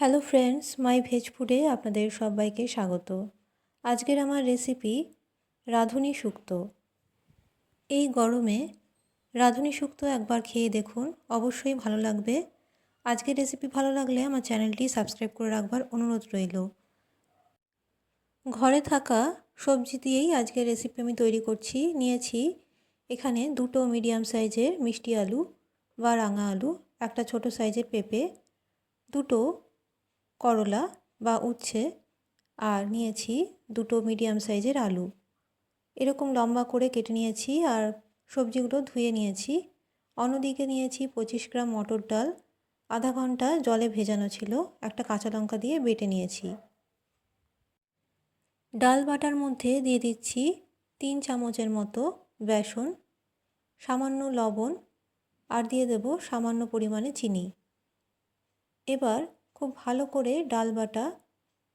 Hello friends মাই veg ফুডে আপনাদের সবাইকে স্বাগত। আজকের আমার রেসিপি রাঁধুনি শুক্তো। এই গরমে রাঁধুনি শুক্তো একবার খেয়ে দেখুন, অবশ্যই ভালো লাগবে। আজকের রেসিপি ভালো লাগলে আমার চ্যানেলটি সাবস্ক্রাইব করে রাখবার অনুরোধ রইল। ঘরে থাকা সবজি দিয়েই আজকের রেসিপি আমি তৈরি করছি। নিয়েছি এখানে দুটো মিডিয়াম সাইজের মিষ্টি আলু বা রাঙা আলু, একটা ছোট সাইজের পেঁপে, দুটো করলা বা উচ্ছে আর নিয়েছি দুটো মিডিয়াম সাইজের আলু। এরকম লম্বা করে কেটে নিয়েছি আর সবজিগুলো ধুয়ে নিয়েছি। অন্যদিকে নিয়েছি পঁচিশ গ্রাম মটর ডাল। আধা ঘণ্টা জলে ভেজানো ছিল, একটা কাঁচা লঙ্কা দিয়ে বেটে নিয়েছি। ডাল বাটার মধ্যে দিয়ে দিচ্ছি তিন চামচের মতো বেসন, সামান্য লবণ আর দিয়ে দেব সামান্য পরিমাণে চিনি। এবার খুব ভালো করে ডাল বাটা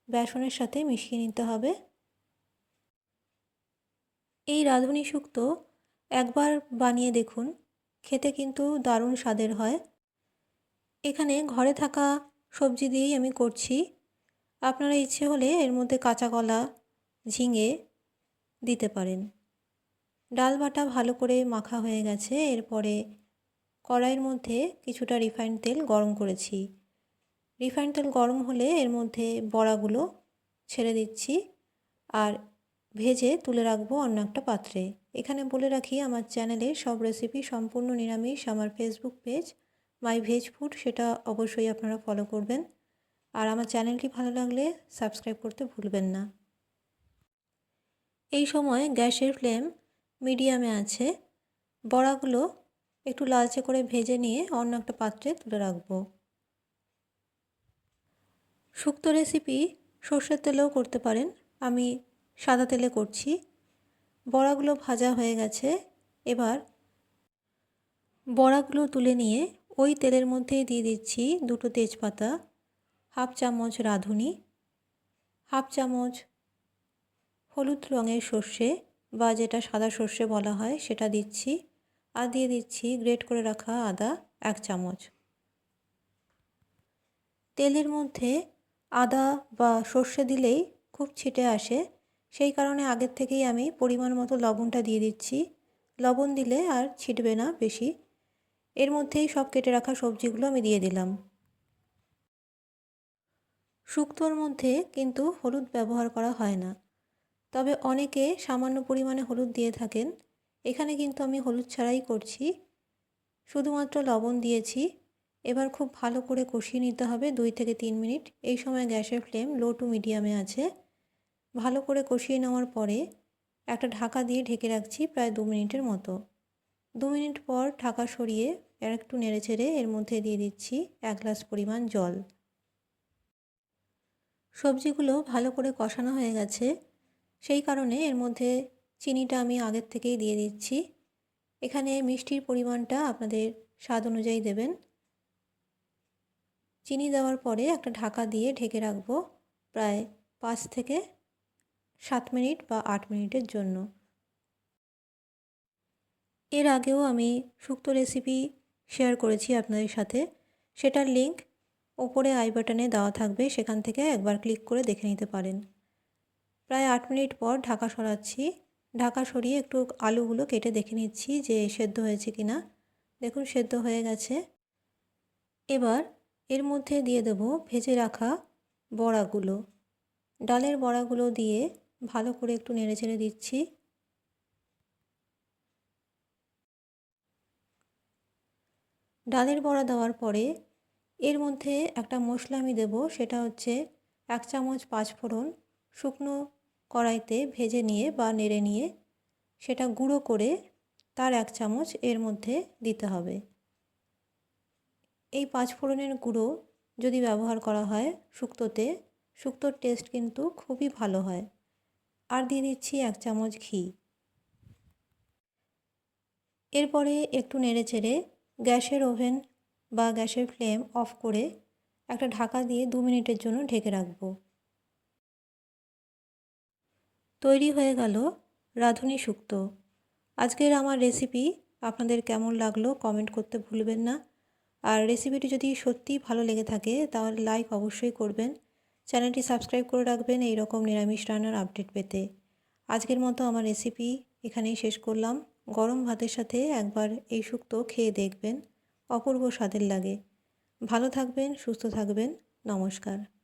বেসনের সাথে মিশিয়ে নিতে হবে। এই রাঁধুনি শুক্তো একবার বানিয়ে দেখুন, খেতে কিন্তু দারুণ স্বাদের হয়। এখানে ঘরে থাকা সবজি দিয়েই আমি করছি। আপনারা ইচ্ছে হলে এর মধ্যে কাঁচা কলা, ঝিঙে দিতে পারেন। ডাল বাটা ভালো করে মাখা হয়ে গেছে, এরপরে কড়াইয়ের মধ্যে কিছুটা রিফাইন্ড তেল গরম করেছি। রিফাইন তেল গরম হলে এর মধ্যে বড়াগুলো ছেড়ে দিচ্ছি আর ভেজে তুলে রাখব অন্য একটা পাত্রে। এখানে বলে রাখি, আমার চ্যানেলে সব রেসিপি সম্পূর্ণ নিরামিষ। আমার Facebook page my veg food সেটা অবশ্যই আপনারা ফলো করবেন। আর আমার চ্যানেলটি ভালো লাগলে সাবস্ক্রাইব করতে ভুলবেন না। এই সময় গ্যাসের ফ্লেম মিডিয়ামে আছে। বড়াগুলো একটু লালচে করে ভেজে নিয়ে অন্য একটা পাত্রে তুলে রাখব। শুক্তো রেসিপি সর্ষের তেলেও করতে পারেন। আমি সাদা তেলে করছি। বড়াগুলো ভাজা হয়ে গেছে। এবার বড়াগুলো তুলে নিয়ে ওই তেলের মধ্যেই দিয়ে দিচ্ছি দুটো তেজপাতা, হাফ চামচ রাঁধুনি, হাফ চামচ হলুদ রঙের সর্ষে বা যেটা সাদা সর্ষে বলা হয় সেটা দিচ্ছি। আর দিয়ে দিচ্ছি গ্রেট করে রাখা আদা এক চামচ। তেলের মধ্যে আদা বা সর্ষে দিলেই খুব ছিটে আসে। সেই কারণে আগের থেকেই আমি পরিমাণ মতো লবণটা দিয়ে দিচ্ছি। লবণ দিলে আর ছিটবে না বেশি। এর মধ্যেই সব কেটে রাখা সবজিগুলো আমি দিয়ে দিলাম। শুক্তোর মধ্যে কিন্তু হলুদ ব্যবহার করা হয় না। তবে অনেকে সামান্য পরিমাণে হলুদ দিয়ে থাকেন। এখানে কিন্তু আমি হলুদ ছাড়াই করছি। শুধুমাত্র লবণ দিয়েছি। এবার খুব ভালো করে কষিয়ে নিতে হবে দুই থেকে তিন মিনিট। এই সময় গ্যাসের ফ্লেম লো টু মিডিয়ামে আছে। ভালো করে কষিয়ে নেওয়ার পরে একটা ঢাকা দিয়ে ঢেকে রাখছি প্রায় দু মিনিটের মতো। দু মিনিট পর ঢাকা সরিয়ে আর একটু নেড়ে ছেড়ে এর মধ্যে দিয়ে দিচ্ছি এক গ্লাস পরিমাণ জল। সবজিগুলো ভালো করে কষানো হয়ে গেছে। সেই কারণে এর মধ্যে চিনিটা আমি আগের থেকেই দিয়ে দিচ্ছি। এখানে মিষ্টির পরিমাণটা আপনাদের স্বাদ অনুযায়ী দেবেন। চিনি দেওয়ার পরে একটা ঢাকা দিয়ে ঢেকে রাখব প্রায় পাঁচ থেকে সাত মিনিট বা আট মিনিটের জন্য। এর আগেও আমি শুক্তো রেসিপি শেয়ার করেছি আপনাদের সাথে। সেটার লিংক ওপরে আই বাটনে দেওয়া থাকবে, সেখান থেকে একবার ক্লিক করে দেখে নিতে পারেন। প্রায় আট মিনিট পর ঢাকা সরাচ্ছি। ঢাকা সরিয়ে একটু আলুগুলো কেটে দেখে নিচ্ছি যে সেদ্ধ হয়েছে কি না দেখুন, সেদ্ধ হয়ে গেছে। এবার এর মধ্যে দিয়ে দেব ভেজে রাখা বড়াগুলো। ডালের বড়াগুলো দিয়ে ভালো করে একটু নেড়ে ছেড়ে দিচ্ছি। ডালের বড়া দেওয়ার পরে এর মধ্যে একটা মশলা আমি দেবো, সেটা হচ্ছে এক চামচ পাঁচফোড়ন শুকনো কড়াইতে ভেজে নিয়ে বা নেড়ে নিয়ে সেটা গুঁড়ো করে তার এক চামচ এর মধ্যে দিতে হবে। এই পাঁচফোড়নের গুঁড়ো যদি ব্যবহার করা হয় শুক্তোতে, শুক্তোর টেস্ট কিন্তু খুবই ভালো হয়। আর দিয়ে দিচ্ছি এক চামচ ঘি। এরপরে একটু নেড়ে চেড়ে গ্যাসের ওভেন বা গ্যাসের ফ্লেম অফ করে একটা ঢাকা দিয়ে দু মিনিটের জন্য ঢেকে রাখব। তৈরি হয়ে গেল রাঁধুনি শুক্তো। আজকের আমার রেসিপি আপনাদের কেমন লাগল কমেন্ট করতে ভুলবেন না। আর রেসিপিটি যদি সত্যিই ভালো লেগে থাকে, তাহলে লাইক অবশ্যই করবেন। চ্যানেলটি সাবস্ক্রাইব করে রাখবেন এই রকম নিরামিষ রান্নার আপডেট পেতে। আজকের মতো আমার রেসিপি এখানেই শেষ করলাম। গরম ভাতের সাথে একবার এই শুক্তো খেয়ে দেখবেন। অপূর্ব স্বাদের লাগে। ভালো থাকবেন, সুস্থ থাকবেন। নমস্কার।